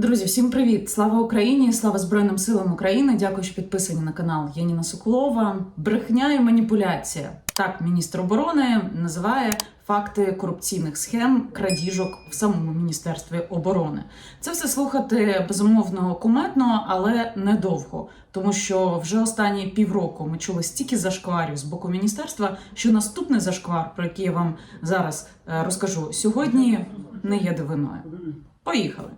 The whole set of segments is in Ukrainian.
Друзі, всім привіт! Слава Україні! Слава Збройним силам України! Дякую, що підписані на канал Яніна Соколова. Брехня і маніпуляція. Так, міністр оборони називає факти корупційних схем крадіжок в самому міністерстві оборони. Це все слухати безумовно куметно, але недовго, тому що вже останні півроку ми чули стільки зашкварів з боку міністерства, що наступний зашквар, про який я вам зараз е, розкажу сьогодні, не є дивиною. Поїхали.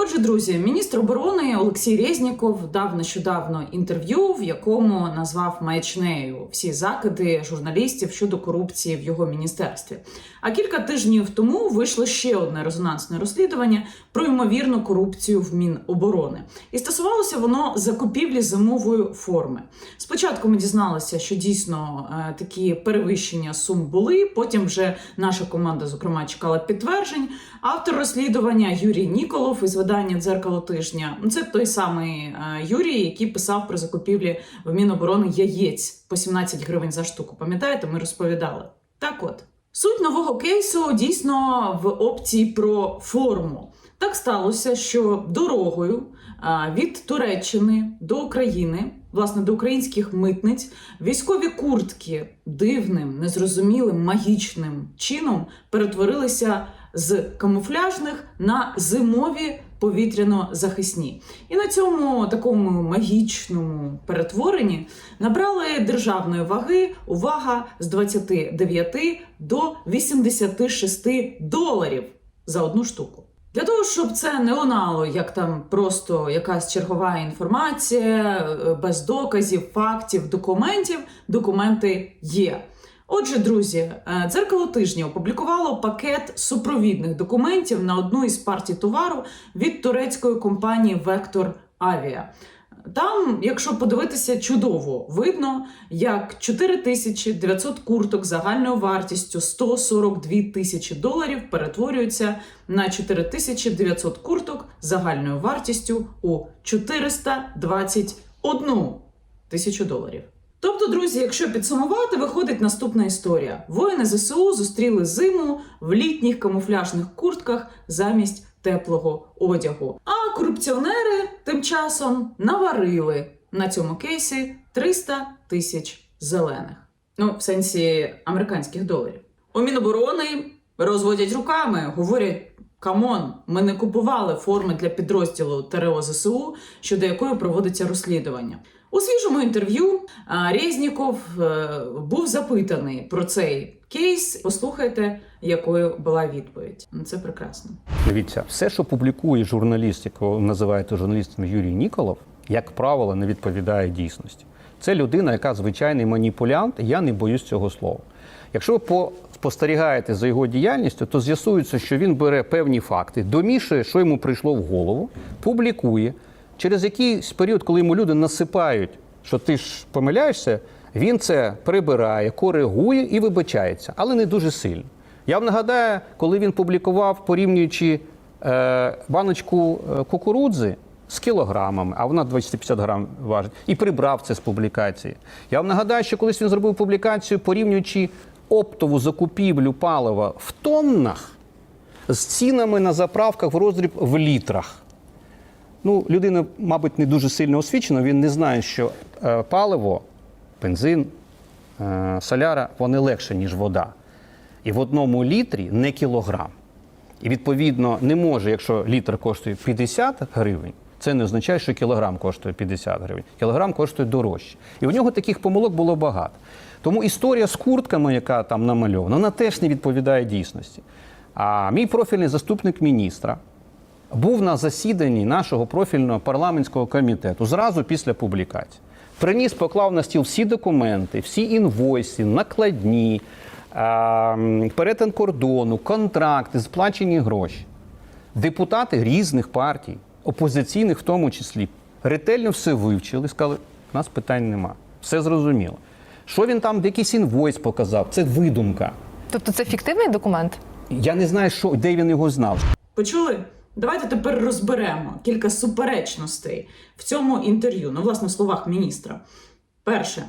Отже, друзі, міністр оборони Олексій Резніков дав нещодавно інтерв'ю, в якому назвав маячнею всі закиди журналістів щодо корупції в його міністерстві. А кілька тижнів тому вийшло ще одне резонансне розслідування про ймовірну корупцію в Міноборони. І стосувалося воно закупівлі зимової форми. Спочатку ми дізналися, що дійсно е, такі перевищення сум були. Потім вже наша команда, зокрема, чекала підтверджень. Автор розслідування Юрій Ніколов із видання Дзеркало тижня. Це той самий е, Юрій, який писав про закупівлі в Міноборони яєць по 17 гривень за штуку. Пам'ятаєте, ми розповідали. Так от. Суть нового кейсу дійсно в опції про форму. Так сталося, що дорогою від Туреччини до України, власне, до українських митниць, військові куртки дивним, незрозумілим, магічним чином перетворилися з камуфляжних на зимові повітряно-захисні. І на цьому такому магічному перетворенні набрали державної ваги увага з 29 до 86 доларів за одну штуку. Для того, щоб це не лунало, як там просто якась чергова інформація, е, без доказів, фактів, документів, документи є. Отже, друзі, е, дзеркало тижня опублікувало пакет супровідних документів на одну із партій товару від турецької компанії Vector Avia. Там, якщо подивитися, чудово видно, як 4900 курток загальною вартістю 142 тисячі доларів перетворюються на 4900 курток загальною вартістю у 421 тисячу доларів. Тобто, друзі, якщо підсумувати, виходить наступна історія: воїни ЗСУ зустріли зиму в літніх камуфляжних куртках замість теплого одягу. А корупціонери тим часом наварили на цьому кейсі 300 тисяч зелених. Ну, в сенсі американських доларів. У Міноборони розводять руками, говорять. Камон, ми не купували форми для підрозділу ТРО ЗСУ, щодо якої проводиться розслідування. У свіжому інтерв'ю Резніков е, був запитаний про цей кейс. Послухайте, якою була відповідь. Ну, Це прекрасно. Дивіться, все, що публікує журналіст, якого називаєте журналістом Юрій Ніколов, як правило, не відповідає дійсності. Це людина, яка звичайний маніпулянт, я не боюсь цього слова. Якщо ви по- спостерігаєте за його діяльністю, то з'ясується, що він бере певні факти, домішує, що йому прийшло в голову, публікує. Через якийсь період, коли йому люди насипають, що ти ж помиляєшся, він це прибирає, коригує і вибачається, але не дуже сильно. Я вам нагадаю, коли він публікував, порівнюючи е, баночку е, кукурудзи з кілограмами, а вона 250 грам важить, і прибрав це з публікації. Я вам нагадаю, що колись він зробив публікацію, порівнюючи оптову закупівлю палива в тоннах з цінами на заправках в роздріб в літрах. Ну, людина, мабуть, не дуже сильно освічена, він не знає, що е, паливо, бензин, соляра, вони легше, ніж вода. І в одному літрі не кілограм. І відповідно не може, якщо літр коштує 50 гривень, це не означає, що кілограм коштує 50 гривень. Кілограм коштує дорожче. І у нього таких помилок було багато. Тому історія з куртками, яка там намальована, вона теж не відповідає дійсності. А мій профільний заступник міністра був на засіданні нашого профільного парламентського комітету зразу після публікації. Приніс, поклав на стіл всі документи, всі інвойси, накладні, перетин кордону, контракти, сплачені гроші. Депутати різних партій, опозиційних в тому числі, ретельно все вивчили, сказали, у нас питань нема. Все зрозуміло. Що він там, якийсь інвойс показав, це видумка. Тобто це фіктивний документ? Я не знаю, що, де він його знав. Почули? Давайте тепер розберемо кілька суперечностей в цьому інтерв'ю. Ну, власне, в словах міністра. Перше,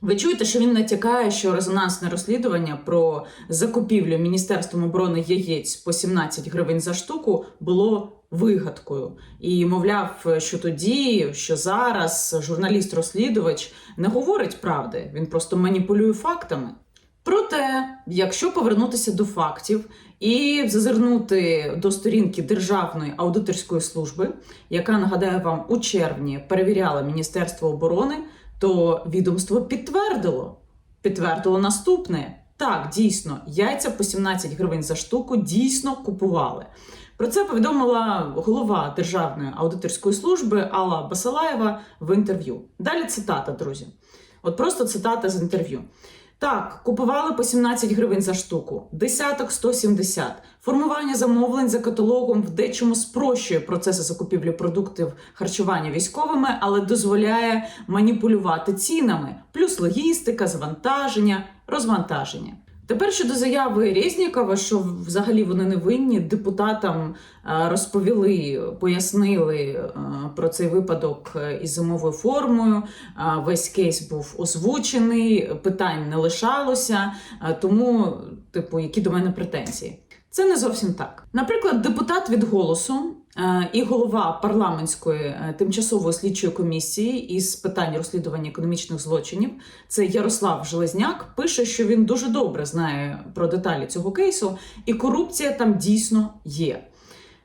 ви чуєте, що він натякає, що резонансне розслідування про закупівлю Міністерством оборони яєць по 17 гривень за штуку було вигадкою. І мовляв, що тоді, що зараз журналіст-розслідувач не говорить правди, він просто маніпулює фактами. Проте, якщо повернутися до фактів і зазирнути до сторінки Державної аудиторської служби, яка нагадаю вам у червні перевіряла Міністерство оборони, то відомство підтвердило. Підтвердило наступне: так, дійсно, яйця по 17 гривень за штуку дійсно купували. Про це повідомила голова Державної аудиторської служби Алла Басалаєва в інтерв'ю. Далі цитата, друзі. От просто цитата з інтерв'ю. Так, купували по 17 гривень за штуку, десяток 170. Формування замовлень за каталогом в дечому спрощує процеси закупівлі продуктів харчування військовими, але дозволяє маніпулювати цінами, плюс логістика, завантаження, розвантаження. Тепер щодо заяви Резнікова, що взагалі вони не винні, депутатам е, розповіли, пояснили е, про цей випадок е, із зимовою формою. Весь кейс був озвучений, питань не лишалося. Тому, типу, які до мене претензії? Це не зовсім так. Наприклад, депутат від голосу і голова парламентської е, тимчасової слідчої комісії із питань розслідування економічних злочинів, це Ярослав Железняк, пише, що він дуже добре знає про деталі цього кейсу, і корупція там дійсно є.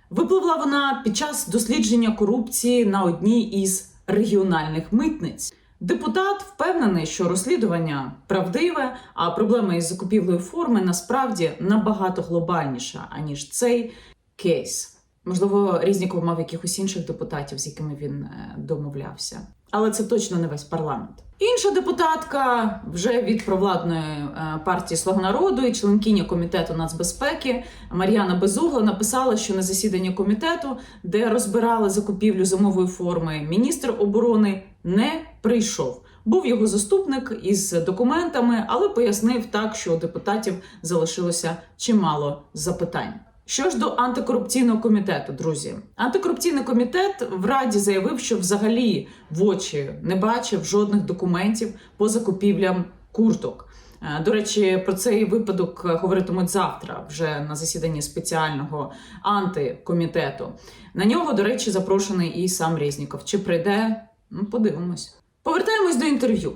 Випливла вона під час дослідження корупції на одній із регіональних митниць. Депутат впевнений, що розслідування правдиве, а проблема із закупівлею форми насправді набагато глобальніша, аніж цей кейс. Можливо, Різніков мав якихось інших депутатів, з якими він е, домовлявся. Але це точно не весь парламент. Інша депутатка вже від провладної е, партії Слуга народу і членкиня комітету нацбезпеки Мар'яна Безугла написала, що на засіданні комітету, де розбирали закупівлю зимової форми, міністр оборони не прийшов. Був його заступник із документами, але пояснив так, що у депутатів залишилося чимало запитань. Що ж до антикорупційного комітету, друзі, антикорупційний комітет в раді заявив, що взагалі в очі не бачив жодних документів по закупівлям курток. Е, До речі, про цей випадок говоритимуть завтра, вже на засіданні спеціального антикомітету. На нього, до речі, запрошений і сам Резніков. Чи прийде? Ну, подивимось. Повертаємось до інтерв'ю.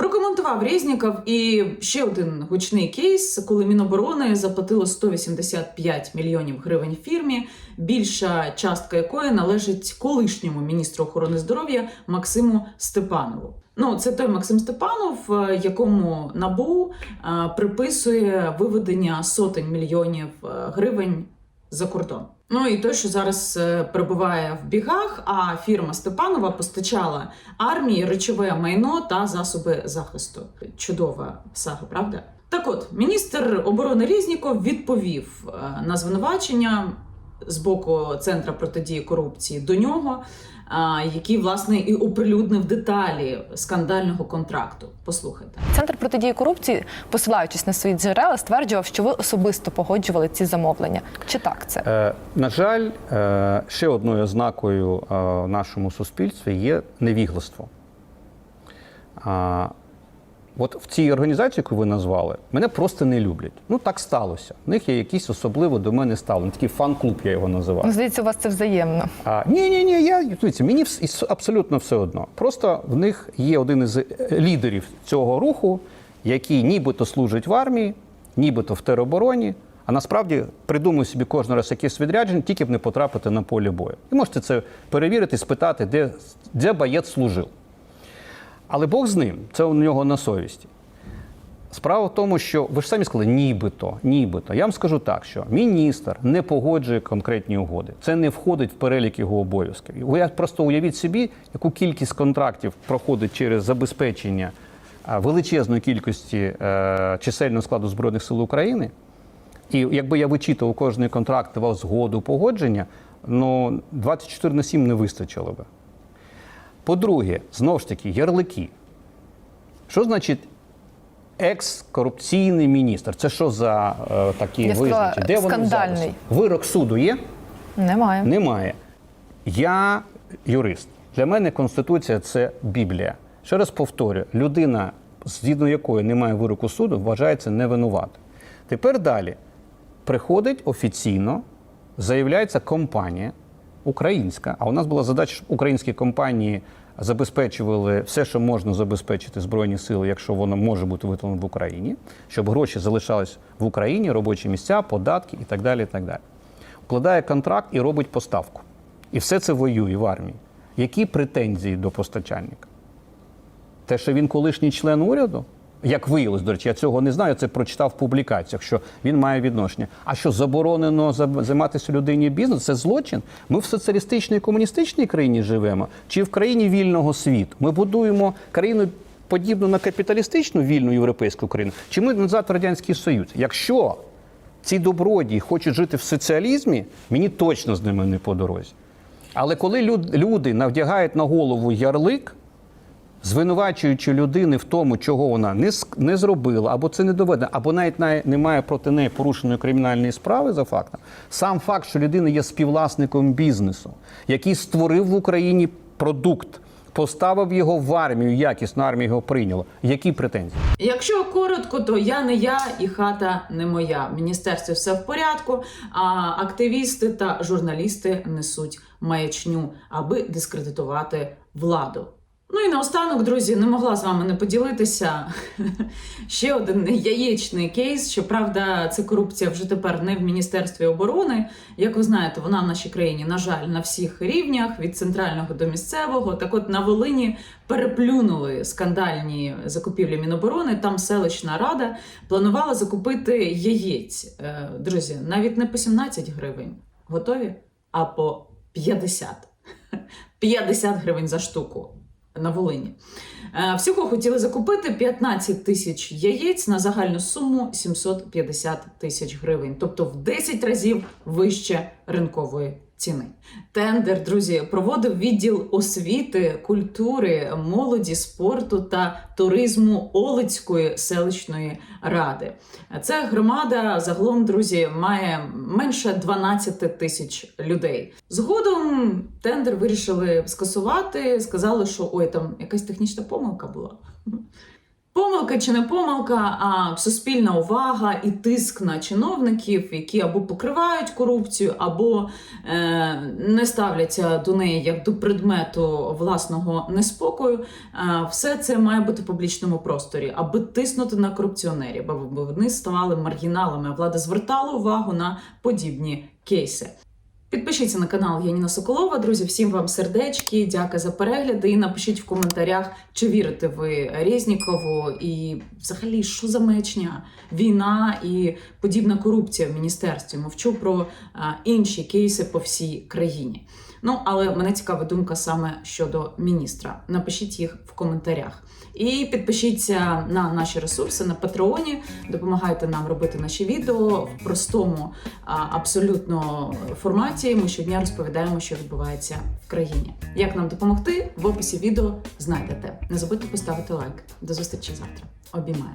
Прокоментував Резніков і ще один гучний кейс, коли Міноборони заплатило 185 мільйонів гривень фірмі, більша частка якої належить колишньому міністру охорони здоров'я Максиму Степанову. Ну, це той Максим Степанов, е, якому набу е, приписує виведення сотень мільйонів е, гривень за кордон. Ну і той, що зараз е, перебуває в бігах, а фірма Степанова постачала армії речове майно та засоби захисту. Чудова сага, правда? Так от, міністр оборони Різніков відповів е, на звинувачення з боку Центра протидії корупції до нього, який власне і оприлюднив деталі скандального контракту. Послухайте. Центр протидії корупції, посилаючись на свої джерела, стверджував, що ви особисто погоджували ці замовлення. Чи так це? Е, на жаль, е, ще одною ознакою е, в нашому суспільстві є невігластво. От в цій організації, яку ви назвали, мене просто не люблять. Ну так сталося. В них є якийсь особливо до мене ставлення. Такий фан-клуб, я його називаю. Ну, здається, у вас це взаємно. А, ні, ні, ні, я дивіться, мені абсолютно все одно. Просто в них є один із е, лідерів цього руху, який нібито служить в армії, нібито в теробороні, а насправді придумує собі кожен раз якесь відрядження, тільки б не потрапити на поле бою. І можете це перевірити, спитати, де, де боєць служив. Але Бог з ним, це у нього на совісті. Справа в тому, що ви ж самі сказали, нібито, нібито. Я вам скажу так, що міністр не погоджує конкретні угоди. Це не входить в перелік його обов'язків. Ви просто уявіть собі, яку кількість контрактів проходить через забезпечення величезної кількості е, чисельного складу Збройних сил України. І якби я вичитував кожний контракт, давав згоду, погодження, ну 24 на 7 не вистачило би. По-друге, знову ж таки, ярлики. Що значить екс-корупційний міністр? Це що за е, такі Я сказала, визначення? Де вони скандальний. взялися? Вирок суду є? Немає. Немає. Я юрист. Для мене Конституція це Біблія. Ще раз повторю: людина, згідно якої немає вироку суду, вважається невинуватим. Тепер далі приходить офіційно, заявляється компанія, українська. А у нас була задача, щоб українські компанії забезпечували все, що можна забезпечити збройні сили, якщо воно може бути виготовлено в Україні, щоб гроші залишались в Україні, робочі місця, податки і так далі. І так далі. Укладає контракт і робить поставку. І все це воює в армії. Які претензії до постачальника? Те, що він колишній член уряду, як виявилось, до речі, я цього не знаю, це прочитав в публікаціях, що він має відношення. А що заборонено за- займатися людині бізнесом, це злочин. Ми в соціалістичній комуністичній країні живемо, чи в країні вільного світу? Ми будуємо країну подібну на капіталістичну вільну європейську країну, чи ми назад в Радянський Союз? Якщо ці добродії хочуть жити в соціалізмі, мені точно з ними не по дорозі. Але коли люд- люди навдягають на голову ярлик, звинувачуючи людини в тому, чого вона не, не зробила, або це не доведено, або навіть немає проти неї порушеної кримінальної справи за фактом, сам факт, що людина є співвласником бізнесу, який створив в Україні продукт, поставив його в армію, якісно армія його прийняла. Які претензії? Якщо коротко, то я не я і хата не моя. В міністерстві все в порядку, а активісти та журналісти несуть маячню, аби дискредитувати владу. Ну і наостанок, друзі, не могла з вами не поділитися. Ще один яєчний кейс. Щоправда, це корупція вже тепер не в Міністерстві оборони. Як ви знаєте, вона в нашій країні, на жаль, на всіх рівнях від центрального до місцевого. Так от на Волині переплюнули скандальні закупівлі Міноборони. Там селищна рада планувала закупити яєць. Е, Друзі, навіть не по 17 гривень. Готові? А по 50. 50 гривень за штуку на Волині. Е, Всього хотіли закупити 15 тисяч яєць на загальну суму 750 тисяч гривень, тобто в 10 разів вище ринкової ціни. Тендер, друзі, проводив відділ освіти, культури, молоді, спорту та туризму Олицької селищної ради. Ця громада загалом, друзі, має менше 12 тисяч людей. Згодом тендер вирішили скасувати. Сказали, що ой, там якась технічна помилка була. Помилка чи не помилка, а суспільна увага і тиск на чиновників, які або покривають корупцію, або е, не ставляться до неї як до предмету власного неспокою. Е, все це має бути в публічному просторі, аби тиснути на корупціонерів, аби вони ставали маргіналами. Влада звертала увагу на подібні кейси. Підпишіться на канал Яніна Соколова. Друзі, всім вам сердечки, дяка за перегляди. І напишіть в коментарях, чи вірите ви Резнікову і взагалі що за мечня, війна і подібна корупція в міністерстві. Мовчу про інші кейси по всій країні. Ну, але мене цікава думка саме щодо міністра. Напишіть їх в коментарях. І підпишіться на наші ресурси на Патреоні. Допомагайте нам робити наші відео в простому абсолютно форматі. Ми щодня розповідаємо, що відбувається в країні. Як нам допомогти? В описі відео знайдете. Не забудьте поставити лайк. До зустрічі завтра. Обіймаю.